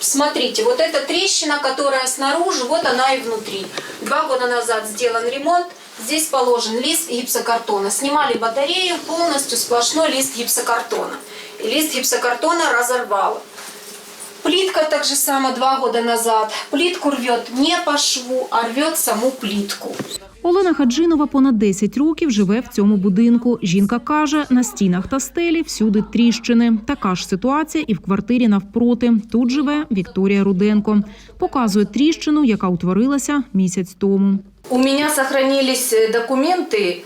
Смотрите, вот эта трещина, которая снаружи, вот она и внутри. Два года назад сделан ремонт. Здесь положен лист гипсокартона. Снимали батарею, полностью сплошной лист гипсокартона. И лист гипсокартона разорвало. Плитка так же само два года назад. Плитку рвет не по шву, а рвет саму плитку. Олена Хаджинова понад 10 років живе в цьому будинку. Жінка каже, на стінах та стелі всюди тріщини. Така ж ситуація і в квартирі навпроти. Тут живе Вікторія Руденко. Показує тріщину, яка утворилася місяць тому. У меня сохранились э, документы.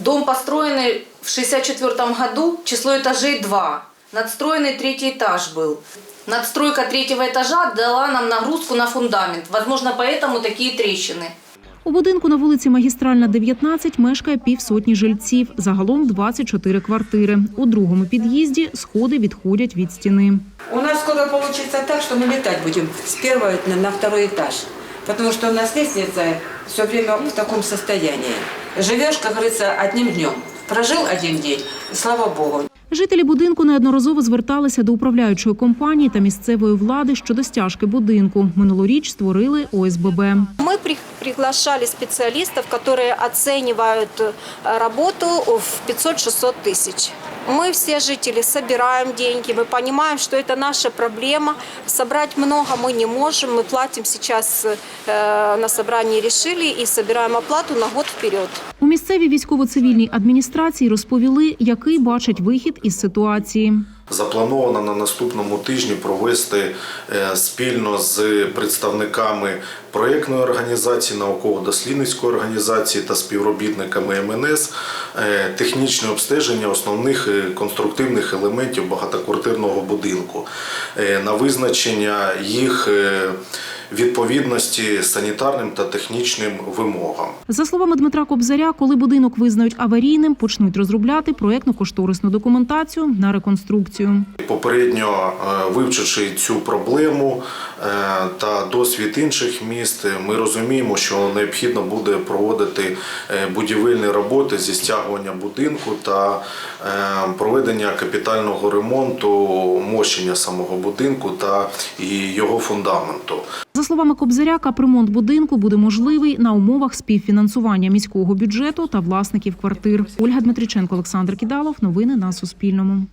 Дом построенный в 64 году, число этажей 2. Надстроенный третий этаж был. Надстройка третьего этажа дала нам нагрузку на фундамент. Возможно, поэтому такие трещины. У будинку на вулиці Магістральна, 19, мешкає півсотні жильців. Загалом 24 квартири. У другому під'їзді сходи відходять від стіни. У нас скоро получится так, что мы летать будем с первого на, на второй этаж. Потому что у нас лестница все время в таком состоянии. Живешь, как говорится, одним днем. Прожил один день, и слава Богу. Жителі будинку неодноразово зверталися до управляючої компанії та місцевої влади щодо стяжки будинку. Минулоріч створили ОСББ. Мы при- приглашали специалистов, которые оценивают э, работу в 500-600 тысяч. Мы все жители собираем деньги, мы понимаем, что это наша проблема. Собрать много мы не можем, мы платим сейчас э, на собрании решили и собираем оплату на год вперед. У місцевій військово-цивільній адміністрації розповіли, який бачать вихід із ситуації. Заплановано на наступному тижні провести е, спільно з представниками проєктної організації, науково-дослідницької організації та співробітниками МНС. Е, технічне обстеження основних е, конструктивних елементів багатоквартирного будинку. На визначення їх відповідності санітарним та технічним вимогам. За словами Дмитра Кобзаря, коли будинок визнають аварійним, почнуть розробляти проєктно-кошторисну документацію на реконструкцію. Попередньо е, вивчивши цю проблему е, та досвід інших міст, ми розуміємо, що необхідно буде проводити е, будівельні роботи зі стягування будинку та е, проведення капітального ремонту мощення самого будинку та його фундаменту. За словами Кобзаряка, примонт будинку буде можливий на умовах співфінансування міського бюджету та власників квартир. Ольга Дмитриченко, Олександр Кідалов. Новини на Суспільному.